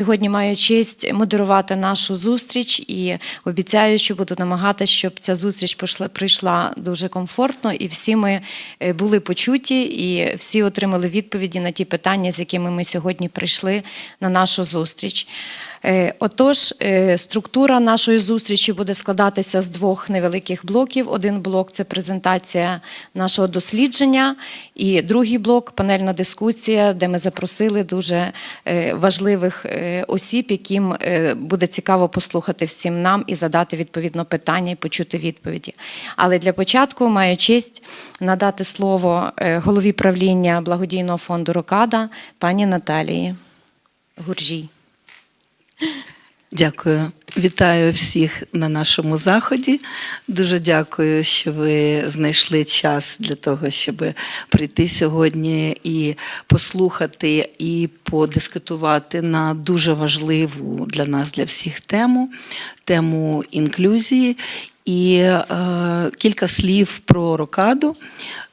Сьогодні маю честь модерувати нашу зустріч і обіцяю, що буду намагатися, щоб ця зустріч прийшла дуже комфортно, і всі ми е, були почуті, і всі отримали відповіді на ті питання, з якими ми сьогодні прийшли на нашу зустріч. Е, Отож, е, структура нашої зустрічі буде складатися з двох невеликих блоків. Один блок це презентація нашого дослідження, і другий блок панельна дискусія, де ми запросили дуже е, важливих осіб, яким буде цікаво послухати всім нам і задати відповідно питання і почути відповіді. Але для початку маю честь надати слово голові правління благодійного фонду Рокада пані Наталії Гуржій. Дякую. Вітаю всіх на нашому заході. Дуже дякую, що ви знайшли час для того, щоб прийти сьогодні і послухати, і подискутувати на дуже важливу для нас, для всіх тему тему інклюзії. І е, кілька слів про Рокаду.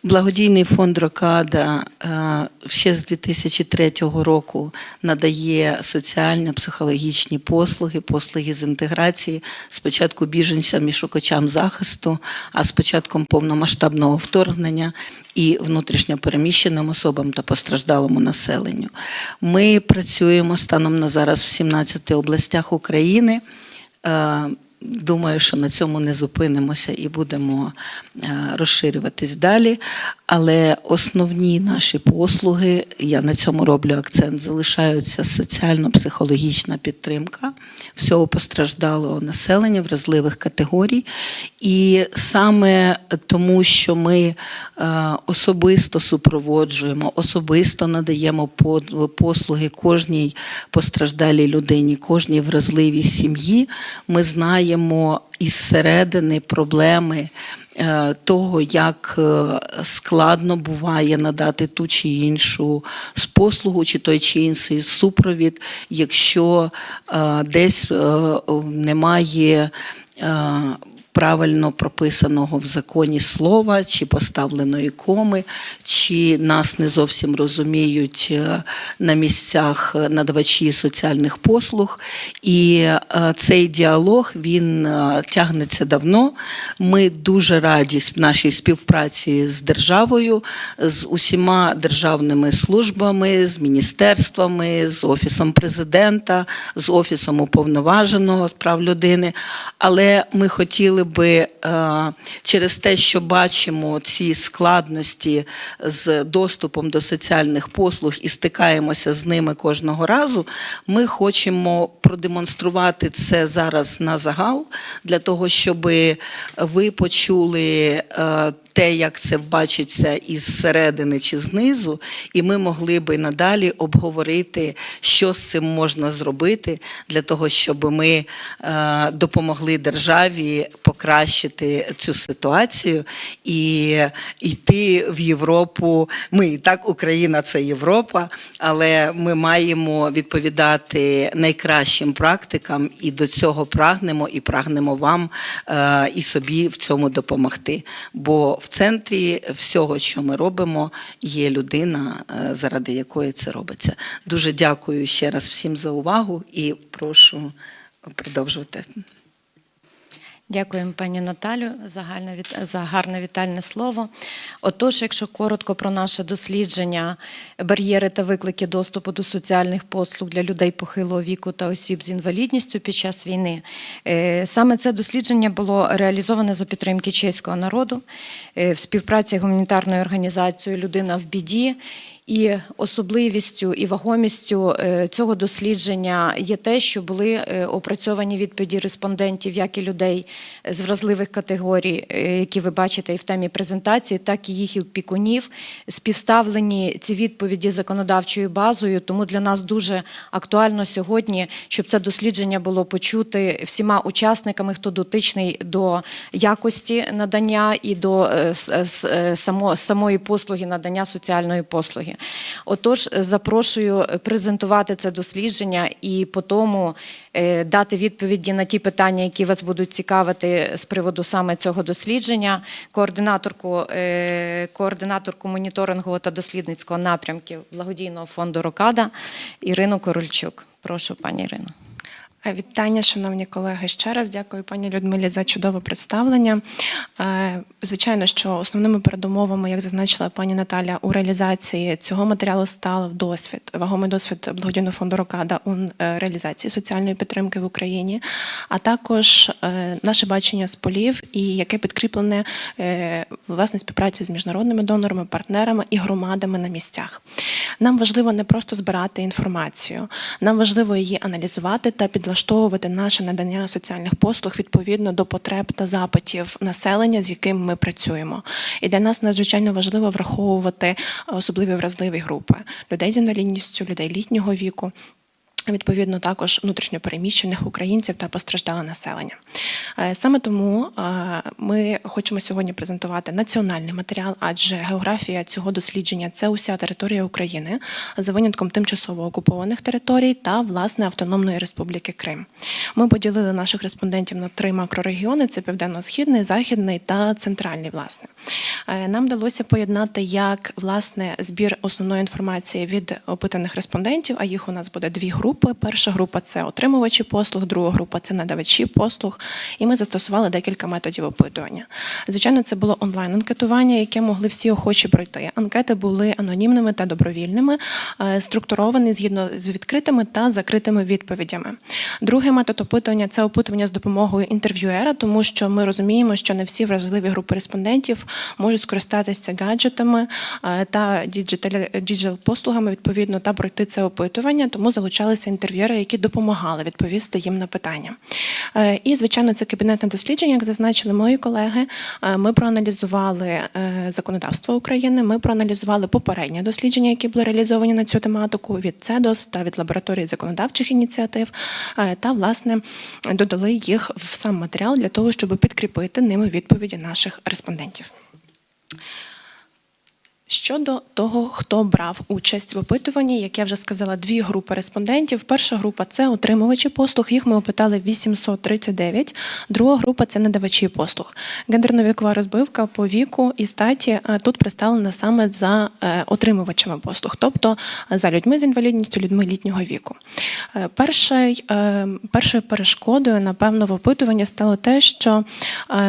Благодійний фонд Рокада е, ще з 2003 року надає соціально-психологічні послуги, послуги з інтеграції, спочатку біженцям і шукачам захисту, а з початком повномасштабного вторгнення і внутрішньопереміщеним особам та постраждалому населенню. Ми працюємо станом на зараз в 17 областях України. Е, Думаю, що на цьому не зупинимося і будемо е, розширюватись далі. Але основні наші послуги, я на цьому роблю акцент, залишаються соціально-психологічна підтримка всього постраждалого населення, вразливих категорій. І саме тому, що ми е, особисто супроводжуємо, особисто надаємо послуги кожній постраждалій людині, кожній вразливій сім'ї, ми знаємо із середини проблеми е, того, як е, складно буває надати ту чи іншу послугу, чи той чи інший супровід, якщо е, десь немає. Правильно прописаного в законі слова чи поставленої коми, чи нас не зовсім розуміють на місцях надавачі соціальних послуг. І цей діалог він е, тягнеться давно. Ми дуже раді нашій співпраці з державою, з усіма державними службами, з міністерствами, з офісом президента, з офісом уповноваженого з прав людини. Але ми хотіли би е, через те, що бачимо ці складності з доступом до соціальних послуг і стикаємося з ними кожного разу, ми хочемо продемонструвати це зараз на загал для того, щоб ви почули. Те, як це бачиться із середини чи знизу, і ми могли би надалі обговорити, що з цим можна зробити для того, щоб ми е, допомогли державі покращити цю ситуацію і йти в Європу. Ми і так Україна це Європа, але ми маємо відповідати найкращим практикам, і до цього прагнемо і прагнемо вам е, і собі в цьому допомогти. Бо в центрі всього, що ми робимо, є людина, е, заради якої це робиться. Дуже дякую ще раз всім за увагу і прошу продовжувати. Дякуємо, пані Наталю, за гальне за гарне вітальне слово. Отож, якщо коротко про наше дослідження, бар'єри та виклики доступу до соціальних послуг для людей похилого віку та осіб з інвалідністю під час війни, Е, саме це дослідження було реалізоване за підтримки чеського народу е, в співпраці з гуманітарною організацією Людина в біді. І особливістю і вагомістю е, цього дослідження є те, що були е, опрацьовані відповіді респондентів, як і людей з вразливих категорій, е, які ви бачите і в темі презентації, так і їх і опікунів. Співставлені ці відповіді законодавчою базою. Тому для нас дуже актуально сьогодні, щоб це дослідження було почути всіма учасниками, хто дотичний до якості надання і до е, е, самої послуги надання соціальної послуги. Отож, запрошую презентувати це дослідження і по тому е, дати відповіді на ті питання, які вас будуть цікавити з приводу саме цього дослідження. Координаторку, е, координаторку моніторингового та дослідницького напрямків благодійного фонду Рокада Ірину Корольчук. Прошу, пані Ірино. Е, Вітання, шановні колеги. Ще раз дякую пані Людмилі за чудове представлення. Е, Звичайно, що основними передумовами, як зазначила пані Наталя, у реалізації цього матеріалу став досвід, вагомий досвід благодійного фонду Рокада у е, реалізації соціальної підтримки в Україні, а також наше бачення з полів, і яке підкріплене власне співпрацею з міжнародними донорами, партнерами і громадами на місцях. Нам важливо не просто збирати інформацію, нам важливо її аналізувати та підлаштовувати наше надання соціальних послуг відповідно до потреб та запитів населення, з яким ми працюємо. І для нас надзвичайно важливо враховувати особливі вразливі групи людей з інвалідністю, людей літнього віку. Відповідно, також внутрішньопереміщених українців та постраждале населення. Е, Саме тому е, ми хочемо сьогодні презентувати національний матеріал, адже географія цього дослідження це уся територія України за винятком тимчасово окупованих територій та власне Автономної Республіки Крим. Ми поділили наших респондентів на три макрорегіони: це південно-східний, західний та центральний. Власне, Е, нам вдалося поєднати як власне збір основної інформації від опитаних респондентів, а їх у нас буде дві групи. Перша група це отримувачі послуг, друга група це надавачі послуг. І ми застосували декілька методів опитування. Звичайно, це було онлайн-анкетування, яке могли всі охочі пройти. Анкети були анонімними та добровільними, е, структуровані згідно з відкритими та закритими відповідями. Другий метод опитування це опитування з допомогою інтерв'юера, тому що ми розуміємо, що не всі вразливі групи респондентів можуть скористатися гаджетами е, та діджитал послугами відповідно та пройти це опитування, тому залучалися інтерв'юери, які допомагали відповісти їм на питання. Е, І, звичайно, це кабінетне дослідження, як зазначили мої колеги. Е, Ми проаналізували е, законодавство України. Ми проаналізували попереднє дослідження, які були реалізовані на цю тематику від ЦЕДОС та від лабораторії законодавчих ініціатив, та власне додали їх в сам матеріал для того, щоб підкріпити ними відповіді наших респондентів. Щодо того, хто брав участь в опитуванні, як я вже сказала, дві групи респондентів. Перша група це отримувачі послуг. Їх ми опитали 839. Друга група це надавачі послуг. Гендерно-вікова розбивка по віку і статі е, тут представлена саме за е, отримувачами послуг, тобто за людьми з інвалідністю, людьми літнього віку. Е, Перший, першою перешкодою, напевно, в опитуванні стало те, що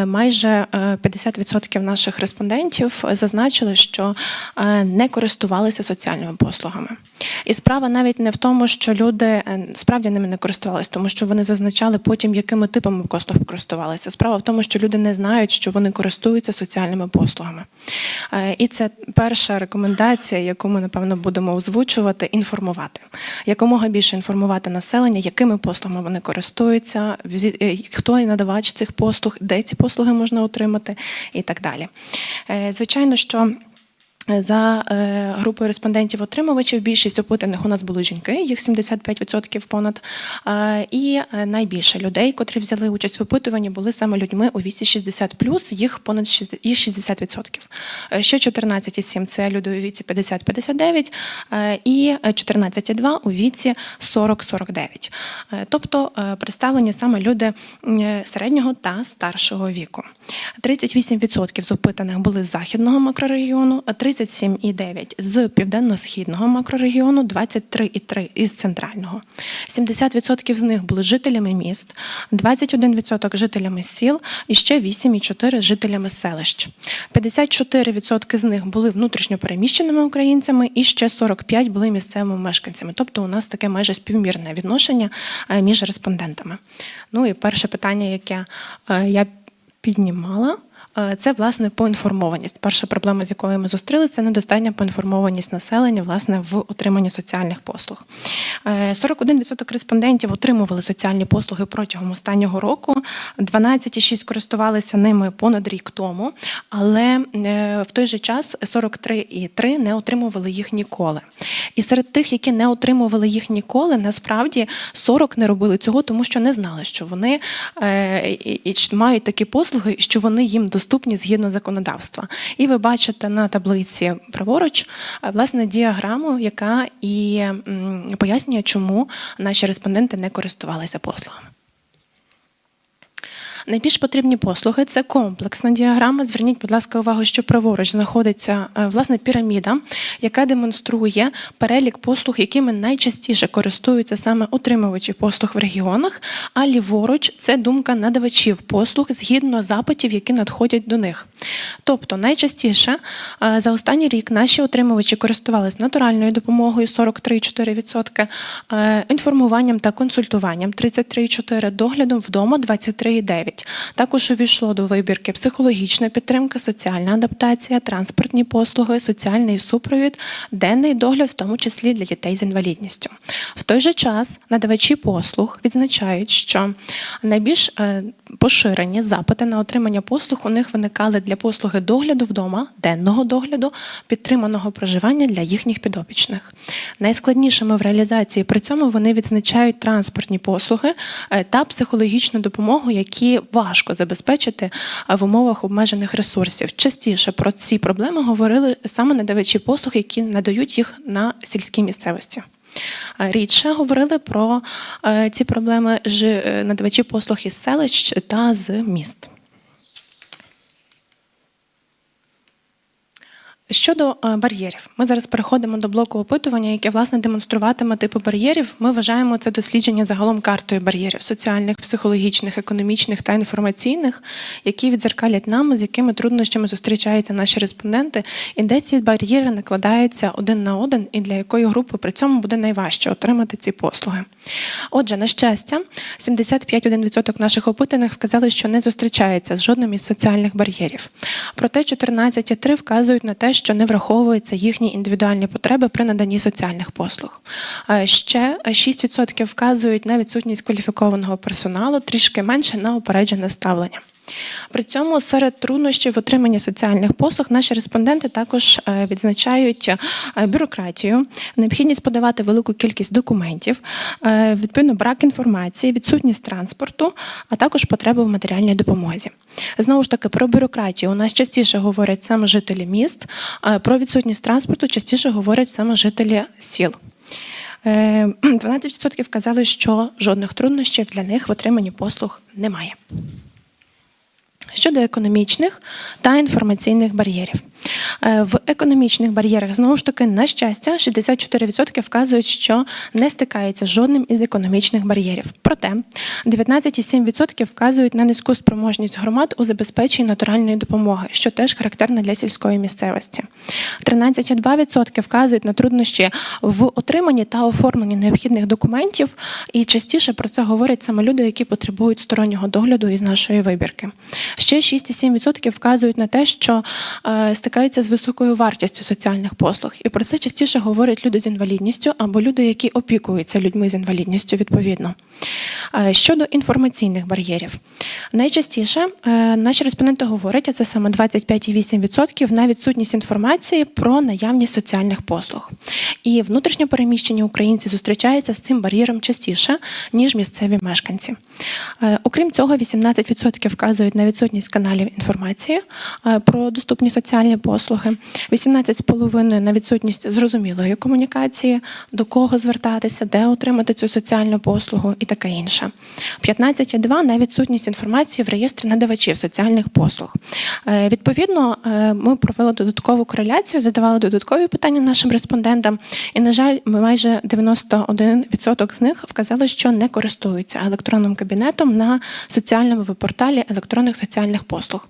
майже е, 50% наших респондентів зазначили, що не користувалися соціальними послугами. І справа навіть не в тому, що люди е, справді ними не користувалися, тому що вони зазначали потім, якими типами послуг користувалися. Справа в тому, що люди не знають, що вони користуються соціальними послугами. Е, І це перша рекомендація, яку ми напевно будемо озвучувати, інформувати. Якомога більше інформувати населення, якими послугами вони користуються, е, хто є надавач цих послуг, де ці послуги можна отримати, і так далі. Е, Звичайно, що. За е, групою респондентів-отримувачів більшість опитаних у нас були жінки, їх 75% понад. Е, і е, найбільше людей, котрі взяли участь в опитуванні, були саме людьми у віці 60+, їх понад 60%. їх 60%. Е, Ще 14,7 – це люди у віці 50-59 е, і 14,2 у віці 40-49. Е, Тобто представлені саме люди середнього та старшого віку. 38% з були з західного макрорегіону, 37,9% з південно-східного макрорегіону, 23,3% із центрального. 70% з них були жителями міст, 21% жителями сіл і ще 8,4% жителями селищ. 54% з них були внутрішньопереміщеними українцями і ще 45% були місцевими мешканцями. Тобто у нас таке майже співмірне відношення е, між респондентами. Ну і перше питання, яке е, я піднімала. Е, Це власне поінформованість. Перша проблема, з якою ми зустрілися, це недостатня поінформованість населення власне в отриманні соціальних послуг. Е, 41% респондентів отримували соціальні послуги протягом останнього року. 12,6 користувалися ними понад рік тому, але е, в той же час 43,3 не отримували їх ніколи. І серед тих, які не отримували їх ніколи, насправді 40 не робили цього, тому що не знали, що вони е, мають такі послуги, що вони їм доступні. Доступні згідно законодавства. І ви бачите на таблиці праворуч е, власне діаграму, яка і пояснює, чому наші респонденти не користувалися послугами. Найбільш потрібні послуги це комплексна діаграма. Зверніть, будь ласка, увагу, що праворуч знаходиться е, власне піраміда, яка демонструє перелік послуг, якими найчастіше користуються саме отримувачі послуг в регіонах. А ліворуч це думка надавачів послуг згідно запитів, які надходять до них. Тобто, найчастіше е, за останній рік наші отримувачі користувалися натуральною допомогою 43,4%, е, інформуванням та консультуванням 33,4%, доглядом вдома 23,9%. Також увійшло до вибірки психологічна підтримка, соціальна адаптація, транспортні послуги, соціальний супровід, денний догляд, в тому числі для дітей з інвалідністю. В той же час надавачі послуг відзначають, що найбільш е, поширені запити на отримання послуг у них виникали для послуги догляду вдома, денного догляду, підтриманого проживання для їхніх підопічних. Найскладнішими в реалізації при цьому вони відзначають транспортні послуги е, та психологічну допомогу, які важко забезпечити е, в умовах обмежених ресурсів. Частіше про ці проблеми говорили саме надавачі послуг, які надають їх на сільській місцевості. Рідше говорили про е, ці проблеми е, надавачі послуг із селищ та з міст. Щодо е, бар'єрів, ми зараз переходимо до блоку опитування, яке власне демонструватиме типи бар'єрів. Ми вважаємо це дослідження загалом картою бар'єрів соціальних, психологічних, економічних та інформаційних, які відзеркалять нам, з якими труднощами зустрічаються наші респонденти, і де ці бар'єри накладаються один на один, і для якої групи при цьому буде найважче отримати ці послуги. Отже, на щастя, 75% наших опитаних вказали, що не зустрічається з жодним із соціальних бар'єрів. Проте 14,3 вказують на те, що не враховуються їхні індивідуальні потреби при наданні соціальних послуг. Е, Ще 6% вказують на відсутність кваліфікованого персоналу, трішки менше на упереджене ставлення. При цьому серед труднощів в отриманні соціальних послуг наші респонденти також е, відзначають е, бюрократію, необхідність подавати велику кількість документів, е, відповідно брак інформації, відсутність транспорту, а також потреби в матеріальній допомозі. Знову ж таки, про бюрократію у нас частіше говорять саме жителі міст, про відсутність транспорту частіше говорять саме жителі сіл. Е, 12% казали, що жодних труднощів для них в отриманні послуг немає. Щодо економічних та інформаційних бар'єрів. Е, В економічних бар'єрах, знову ж таки, на щастя, 64% вказують, що не стикаються з жодним із економічних бар'єрів. Проте 19,7% вказують на низьку спроможність громад у забезпеченні натуральної допомоги, що теж характерно для сільської місцевості. 13,2% вказують на труднощі в отриманні та оформленні необхідних документів, і частіше про це говорять саме люди, які потребують стороннього догляду із нашої вибірки. Ще 6,7% вказують на те, що е, з високою вартістю соціальних послуг, і про це частіше говорять люди з інвалідністю або люди, які опікуються людьми з інвалідністю відповідно. Е, Щодо інформаційних бар'єрів, найчастіше е, наші респонденти говорять, а це саме 25,8% на відсутність інформації про наявність соціальних послуг. І внутрішньо переміщені українці зустрічаються з цим бар'єром частіше, ніж місцеві мешканці. Е, Окрім цього, 18% вказують на відсутність каналів інформації е, про доступні соціальні послуги, 18,5% на відсутність зрозумілої комунікації, до кого звертатися, де отримати цю соціальну послугу і таке інше. 15,2% на відсутність інформації в реєстрі надавачів соціальних послуг. Е, Відповідно, ми провели додаткову кореляцію, задавали додаткові питання нашим респондентам, і, на жаль, майже 91% з них вказали, що не користуються електронним кабінетом на соціальному веб-порталі електронних соціальних послуг.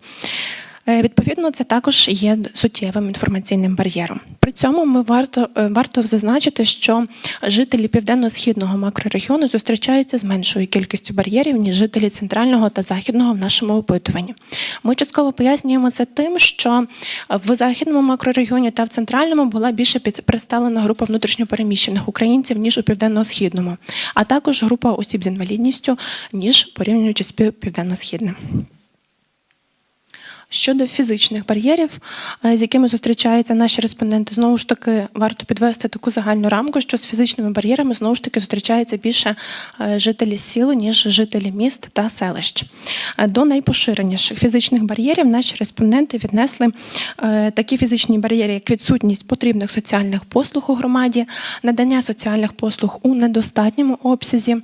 Е, Відповідно, це також є суттєвим інформаційним бар'єром. При цьому ми варто, е, варто зазначити, що жителі південно-східного макрорегіону зустрічаються з меншою кількістю бар'єрів, ніж жителі центрального та західного в нашому опитуванні. Ми частково пояснюємо це тим, що в західному макрорегіоні та в центральному була більше представлена група внутрішньопереміщених українців, ніж у південно-східному, а також група осіб з інвалідністю, ніж порівнюючи з південно-східним. Щодо фізичних бар'єрів, е, з якими зустрічаються наші респонденти, знову ж таки варто підвести таку загальну рамку, що з фізичними бар'єрами знову ж таки зустрічаються більше е, жителі сіл, ніж жителі міст та селищ. Е, До найпоширеніших фізичних бар'єрів наші респонденти віднесли такі фізичні бар'єри, як відсутність потрібних соціальних послуг у громаді, надання соціальних послуг у недостатньому обсязі,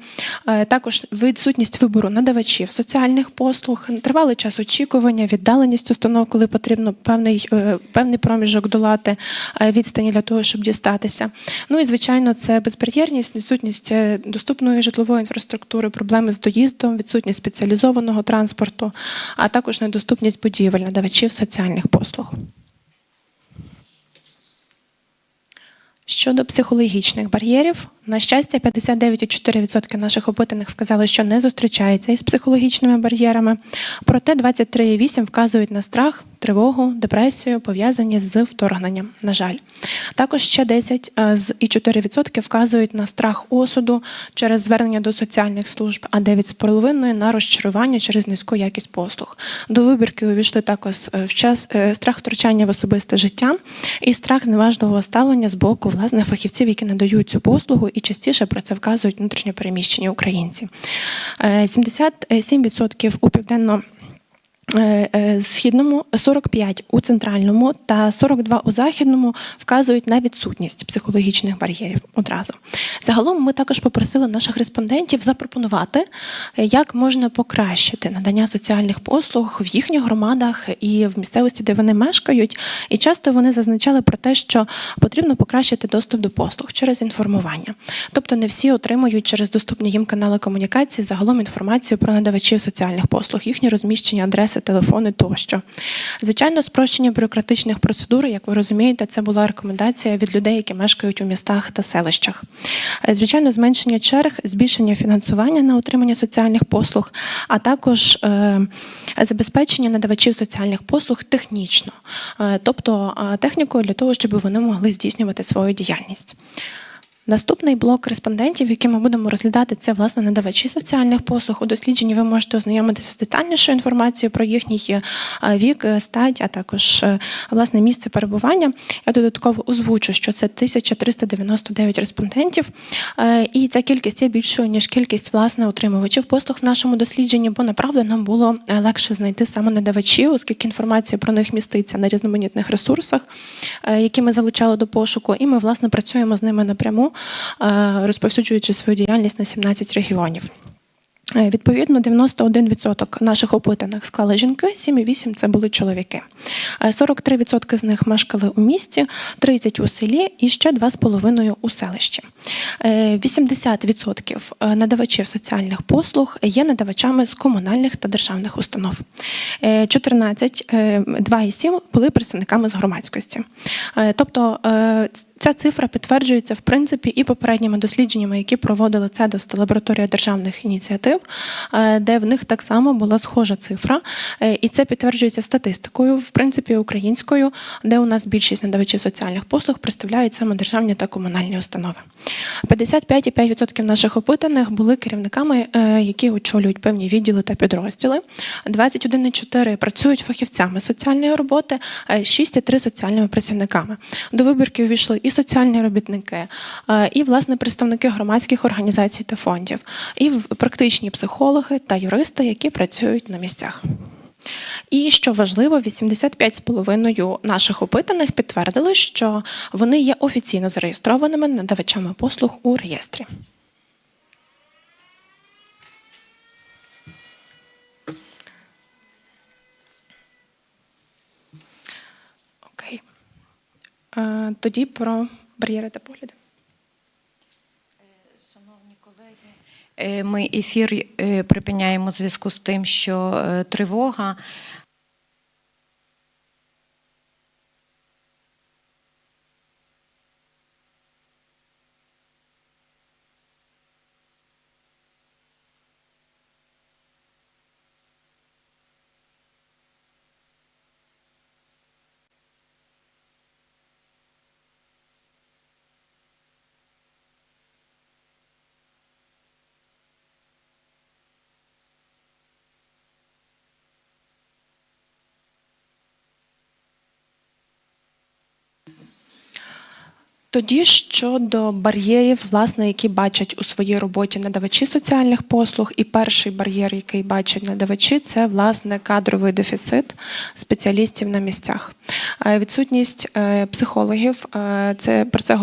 також відсутність вибору надавачів соціальних послуг, тривалий час очікування, віддаленість установ, коли потрібно певний, е, певний проміжок долати е, відстані для того, щоб дістатися. Ну і звичайно, це безбар'єрність, відсутність е, доступної житлової інфраструктури, проблеми з доїздом, відсутність спеціалізованого транспорту, а також недоступність будівель надавачів соціальних послуг. Щодо психологічних бар'єрів, на щастя, 59,4% наших опитаних вказали, що не зустрічаються із психологічними бар'єрами. Проте 23,8% вказують на страх, тривогу, депресію, пов'язані з вторгненням. На жаль, також ще 10,4% вказують на страх осуду через звернення до соціальних служб, а 9,5% на розчарування через низьку якість послуг. До вибірки увійшли також е, в час е, страх втручання в особисте життя і страх зневажливого ставлення з боку власне фахівців, які надають цю послугу, і частіше про це вказують внутрішньопереміщені українці. Е, 77% у південно. Е, е, Східному 45 у центральному та 42 у західному вказують на відсутність психологічних бар'єрів одразу. Загалом ми також попросили наших респондентів запропонувати, як можна покращити надання соціальних послуг в їхніх громадах і в місцевості, де вони мешкають. І часто вони зазначали про те, що потрібно покращити доступ до послуг через інформування. Тобто не всі отримують через доступні їм канали комунікації загалом інформацію про надавачів соціальних послуг, їхні розміщення, адреси, телефони тощо. Звичайно, спрощення бюрократичних процедур, як ви розумієте, це була рекомендація від людей, які мешкають у містах та селищах. Е, Звичайно, зменшення черг, збільшення фінансування на отримання соціальних послуг, а також е, забезпечення надавачів соціальних послуг технічно, е, тобто технікою для того, щоб вони могли здійснювати свою діяльність. Наступний блок респондентів, який ми будемо розглядати, це власне надавачі соціальних послуг. У дослідженні ви можете ознайомитися з детальнішою інформацією про їхній е, вік, е, стать, а також е, власне місце перебування. Я додатково озвучу, що це 1399 респондентів, і ця кількість є більшою ніж кількість власне отримувачів послуг в нашому дослідженні, бо направду нам було легше знайти саме надавачів, оскільки інформація про них міститься на різноманітних ресурсах, які ми залучали до пошуку, і ми власне працюємо з ними напряму, розповсюджуючи свою діяльність на 17 регіонів. Е, Відповідно, 91% наших опитаних склали жінки, 7,8% це були чоловіки. Е, 43% з них мешкали у місті, 30% у селі і ще 2,5% у селищі. Е, 80% надавачів соціальних послуг є надавачами з комунальних та державних установ. Е, 14, е, 2,7% були представниками з громадськості. Е, Тобто е, Ця цифра підтверджується в принципі і попередніми дослідженнями, які проводила ЦЕДОС та лабораторія державних ініціатив, е, де в них так само була схожа цифра, Е, і це підтверджується статистикою, в принципі, українською, де у нас більшість надавачів соціальних послуг представляють саме державні та комунальні установи. 55,5% наших опитаних були керівниками, е, які очолюють певні відділи та підрозділи. 21,4% працюють фахівцями соціальної роботи, е, 6,3% соціальними працівниками. До вибірки увійшли і соціальні робітники, е, і власне представники громадських організацій та фондів, і практичні психологи та юристи, які працюють на місцях. І що важливо, 85,5% наших опитаних підтвердили, що вони є офіційно зареєстрованими надавачами послуг у реєстрі. Окей. Е, Тоді про бар'єри та погляди. Шановні колеги, е, ми ефір е, припиняємо в зв'язку з тим, що е, тривога. Тоді щодо бар'єрів, власне, які бачать у своїй роботі надавачі соціальних послуг, і перший бар'єр, який бачать надавачі, це власне кадровий дефіцит спеціалістів на місцях. Е, Відсутність е, психологів, е, це про це